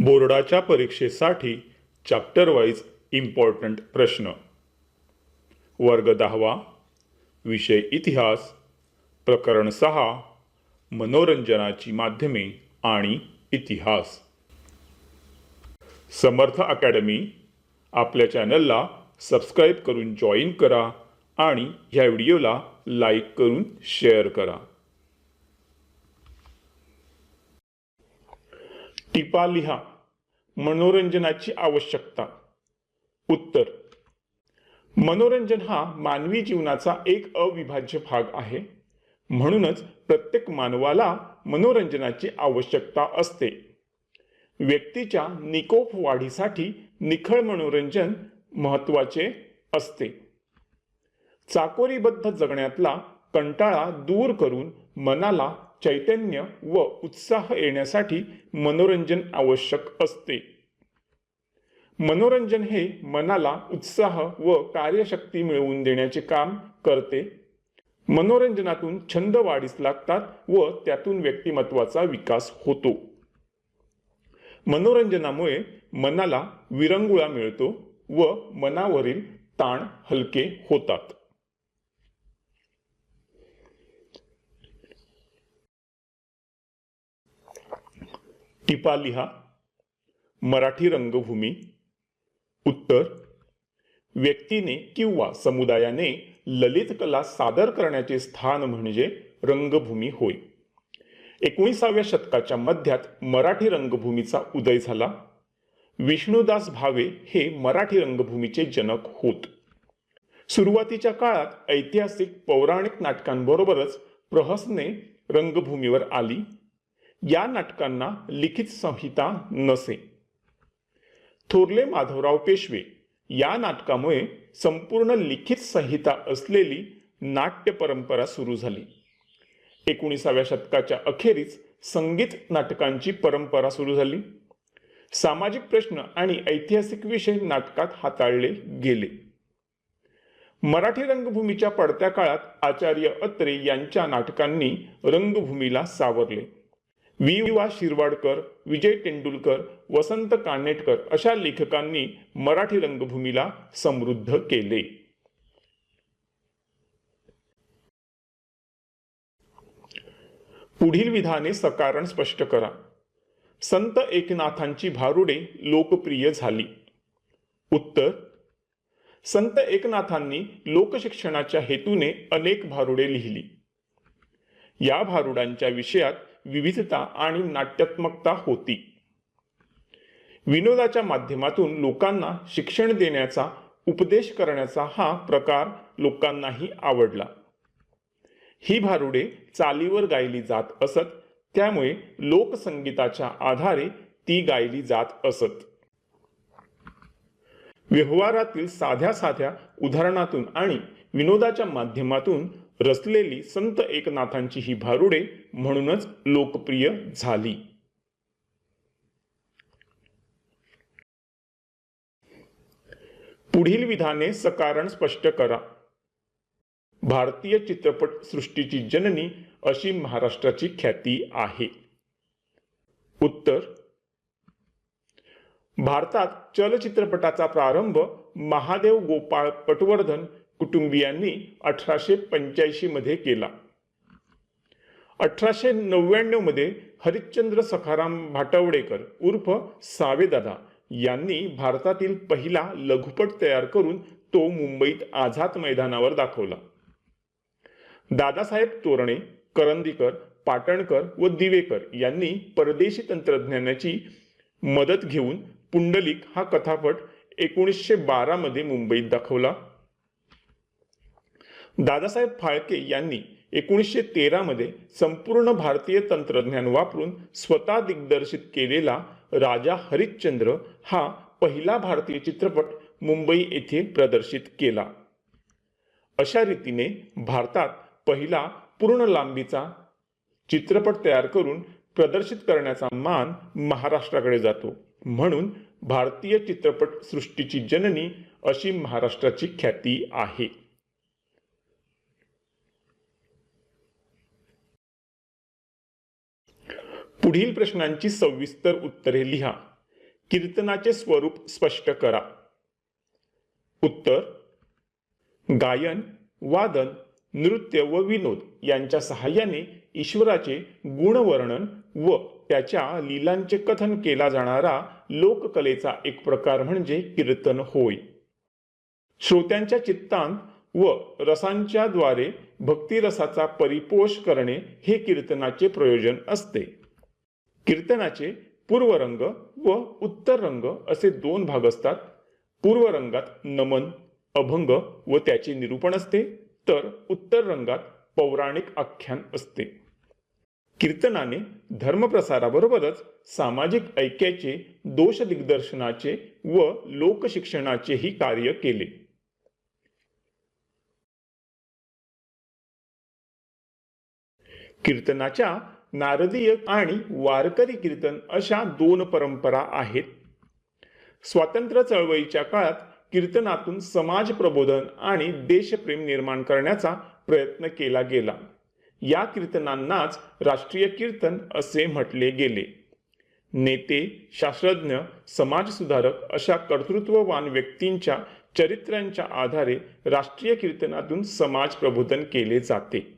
बोर्डाच्या परीक्षेसाठी chapter wise important प्रश्न. वर्ग दहावा विषय इतिहास प्रकरण सहा मनोरंजनाची माध्यमे आणि इतिहास. समर्थ अकॅडमी आपल्या चॅनलला सबस्क्राईब करून जॉईन करा आणि ह्या व्हिडिओला लाईक करून शेअर करा. टिपा लिहा. मनोरंजनाची आवश्यकता. उत्तर. मनोरंजन हा मानवी जीवनाचा एक अविभाज्य भाग आहे. म्हणूनच प्रत्येक मानवाला मनोरंजनाची आवश्यकता असते. व्यक्तीच्या निकोप वाढीसाठी निखळ मनोरंजन महत्त्वाचे असते. चाकोरीबद्ध जगण्यातला कंटाळा दूर करून मनाला चैतन्य व उत्साह येण्यासाठी मनोरंजन आवश्यक असते. मनोरंजन हे मनाला उत्साह व कार्यशक्ती मिळवून देण्याचे काम करते. मनोरंजनातून छंद वाढीस लागतात व त्यातून व्यक्तिमत्वाचा विकास होतो. मनोरंजनामुळे मनाला विरंगुळा मिळतो व मनावरील ताण हलके होतात. टिपा लिहा मराठी रंगभूमी उत्तर व्यक्तीने किंवा समुदायाने ललित कला सादर करण्याचे स्थान म्हणजे रंगभूमी होय. एकोणीसाव्या शतकाच्या मध्यात मराठी रंगभूमीचा उदय झाला. विष्णुदास भावे हे मराठी रंगभूमीचे जनक होत. सुरुवातीच्या काळात ऐतिहासिक पौराणिक नाटकांबरोबरच प्रहसने रंगभूमीवर आली. या नाटकांना लिखित संहिता नसे. थोरले माधवराव पेशवे या नाटकामुळे संपूर्ण लिखित संहिता असलेली नाट्य परंपरा सुरू झाली. एकोणीसाव्या शतकाच्या अखेरीस संगीत नाटकांची परंपरा सुरू झाली. सामाजिक प्रश्न आणि ऐतिहासिक विषय नाटकात हाताळले गेले. मराठी रंगभूमीच्या पडत्या काळात आचार्य अत्रे यांच्या नाटकांनी रंगभूमीला सावरले. वि वा शिरवाडकर विजय तेंडुलकर वसंत कानेटकर अशा लेखकांनी मराठी रंगभूमीला समृद्ध केले. पुढील विधाने सकारण स्पष्ट करा. संत एकनाथांची भारुडे लोकप्रिय झाली. उत्तर संत एकनाथांनी लोकशिक्षणाच्या हेतूने अनेक भारुडे लिहिली. या भारुडांच्या विषयात विविधता आणि नाट्यात्मकता होती. विनोदाच्या माध्यमातून लोकांना शिक्षण देण्याचा उपदेश करण्याचा हा प्रकार लोकांनाही आवडला. ही भारुडे चालीवर गायली जात असत त्यामुळे लोकसंगीताच्या आधारे ती गायली जात असत. व्यवहारातील साध्या साध्या उदाहरणातून आणि विनोदाच्या माध्यमातून रचलेली संत एकनाथांची ही भारुडे म्हणूनच लोकप्रिय झाली. पुढील विधाने सकारण स्पष्ट करा. भारतीय चित्रपट सृष्टीची जननी अशी महाराष्ट्राची ख्याती आहे. उत्तर. भारतात चलचित्रपटाचा प्रारंभ महादेव गोपाळ पटवर्धन कुटुंबियांनी अठराशे पंच्याऐंशी मध्ये केला. अठराशे नव्याण्णवमध्ये हरिश्चंद्र सखाराम भाटवडेकर उर्फ सावेदादा यांनी भारतातील पहिला लघुपट तयार करून तो मुंबईत आझाद मैदानावर दाखवला. दादासाहेब तोरणे करंदीकर पाटणकर व दिवेकर यांनी परदेशी तंत्रज्ञानाची मदत घेऊन पुंडलिक हा कथापट एकोणीसशे बारामध्ये मुंबईत दाखवला. दादासाहेब फाळके यांनी एकोणीसशे तेरामध्ये संपूर्ण भारतीय तंत्रज्ञान वापरून स्वतः दिग्दर्शित केलेला राजा हरिश्चंद्र हा पहिला भारतीय चित्रपट मुंबई येथे प्रदर्शित केला. अशा रीतीने भारतात पहिला पूर्ण लांबीचा चित्रपट तयार करून प्रदर्शित करण्याचा मान महाराष्ट्राकडे जातो. म्हणून भारतीय चित्रपट सृष्टीची जननी अशी महाराष्ट्राची ख्याती आहे. पुढील प्रश्नांची सविस्तर उत्तरे लिहा. कीर्तनाचे स्वरूप स्पष्ट करा. उत्तर गायन वादन नृत्य व विनोद यांच्या सहाय्याने ईश्वराचे गुणवर्णन व त्याच्या लीलांचे कथन केला जाणारा लोककलेचा एक प्रकार म्हणजे कीर्तन होय. श्रोत्यांच्या चित्तांत व रसांच्या द्वारे भक्तिरसाचा परिपोष करणे हे कीर्तनाचे प्रयोजन असते. कीर्तनाचे पूर्वरंग व उत्तर रंग असे दोन भाग असतात. पूर्वरंगात नमन अभंग व त्याचे निरूपण असते. तर उत्तर रंगात पौराणिक आख्यान असते. कीर्तनाने धर्मप्रसाराबरोबरच सामाजिक ऐक्याचे दोष दिग्दर्शनाचे व लोकशिक्षणाचेही कार्य केले. कीर्तनाच्या नारदीय आणि वारकरी कीर्तन अशा दोन परंपरा आहेत. स्वातंत्र्य चळवळीच्या काळात कीर्तनातून समाज प्रबोधन आणि देशप्रेम निर्माण करण्याचा प्रयत्न केला गेला. या कीर्तनांनाच राष्ट्रीय कीर्तन असे म्हटले गेले. नेते शास्त्रज्ञ समाजसुधारक अशा कर्तृत्ववान व्यक्तींच्या चरित्र्यांच्या आधारे राष्ट्रीय कीर्तनातून समाज प्रबोधन केले जाते.